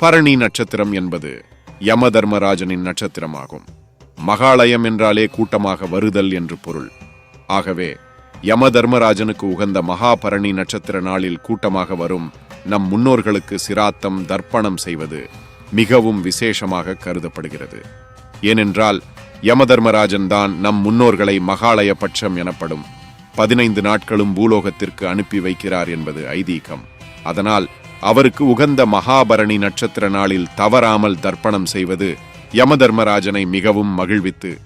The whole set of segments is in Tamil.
பரணி நட்சத்திரம் என்பது யம தர்மராஜனின் நட்சத்திரமாகும். மகாலயம் என்றாலே கூட்டமாக வருதல் என்று பொருள். ஆகவே யம தர்மராஜனுக்கு உகந்த மகாபரணி நட்சத்திர நாளில் கூட்டமாக வரும் நம் முன்னோர்களுக்கு சிராத்தம் தர்ப்பணம் செய்வது மிகவும் விசேஷமாக கருதப்படுகிறது. ஏனென்றால் யமதர்மராஜன் தான் நம் முன்னோர்களை மகாலய பட்சம் எனப்படும் பதினைந்து நாட்களும் பூலோகத்திற்கு அனுப்பி வைக்கிறார் என்பது ஐதீகம். அதனால் அவருக்கு உகந்த மகாபரணி நட்சத்திர நாளில் தவறாமல் தர்ப்பணம் செய்வது யமதர்மராஜனை மிகவும் மகிழ்வித்து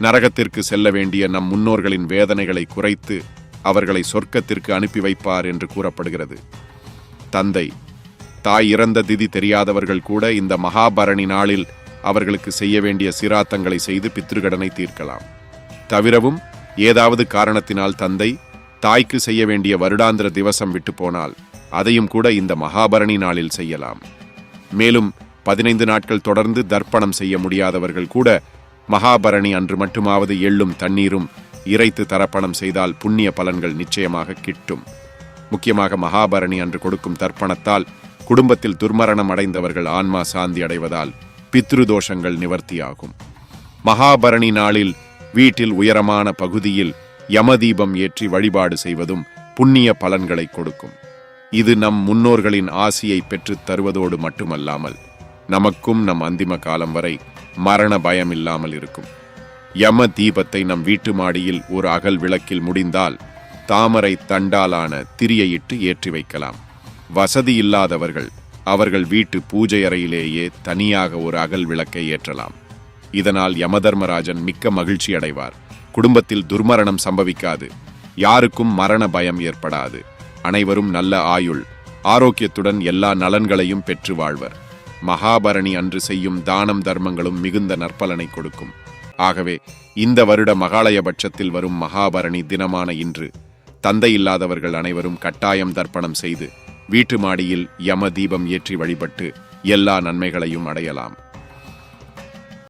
நரகத்திற்கு செல்ல வேண்டிய நம் முன்னோர்களின் வேதனைகளை குறைத்து அவர்களை சொர்க்கத்திற்கு அனுப்பி வைப்பார் என்று கூறப்படுகிறது. தந்தை தாய் இறந்த திதி தெரியாதவர்கள் கூட இந்த மகாபரணி நாளில் அவர்களுக்கு செய்ய வேண்டிய சிராத்தங்களை செய்து பித்ருகடனை தீர்க்கலாம். தவிரவும் ஏதாவது காரணத்தினால் தந்தை தாய்க்கு செய்ய வேண்டிய வருடாந்திர திவசம் விட்டு போனால் அதையும் கூட இந்த மகாபரணி நாளில் செய்யலாம். மேலும் பதினைந்து நாட்கள் தொடர்ந்து தர்ப்பணம் செய்ய முடியாதவர்கள் கூட மகாபரணி அன்று மட்டுமாவது எள்ளும் தண்ணீரும் இறைத்து தரப்பணம் செய்தால் புண்ணிய பலன்கள் நிச்சயமாக கிட்டும். முக்கியமாக மகாபரணி அன்று கொடுக்கும் தர்ப்பணத்தால் குடும்பத்தில் துர்மரணம் அடைந்தவர்கள் ஆன்மா சாந்தி அடைவதால் பித்ரு தோஷங்கள் நிவர்த்தியாகும். மகாபரணி நாளில் வீட்டில் உயரமான பகுதியில் யமதீபம் ஏற்றி வழிபாடு செய்வதும் புண்ணிய பலன்களை கொடுக்கும். இது நம் முன்னோர்களின் ஆசியை பெற்றுத் தருவதோடு மட்டுமல்லாமல் நமக்கும் நம் அந்திம காலம் வரை மரண பயம் இல்லாமல் இருக்கும். யம தீபத்தை நம் வீட்டு மாடியில் ஒரு அகல் விளக்கில் முடிந்தால் தாமரை தண்டாலான திரியையிட்டு ஏற்றி வைக்கலாம். வசதி இல்லாதவர்கள் அவர்கள் வீட்டு பூஜை அறையிலேயே தனியாக ஒரு அகல் விளக்கை ஏற்றலாம். இதனால் யமதர்மராஜன் மிக்க மகிழ்ச்சி அடைவார் குடும்பத்தில் துர்மரணம் சம்பவிக்காது. யாருக்கும் மரண பயம் ஏற்படாது. அனைவரும் நல்ல ஆயுள் ஆரோக்கியத்துடன் எல்லா நலன்களையும் பெற்று வாழ்வர். மகாபரணி அன்று செய்யும் தானம் தர்மங்களும் மிகுந்த நற்பலனை கொடுக்கும். ஆகவே இந்த வருட மகாலயபட்சத்தில் வரும் மகாபரணி தினமான இன்று தந்தை இல்லாதவர்கள் அனைவரும் கட்டாயம் தர்ப்பணம் செய்து வீட்டு மாடியில் யம தீபம் ஏற்றி வழிபட்டு எல்லா நன்மைகளையும் அடையலாம்.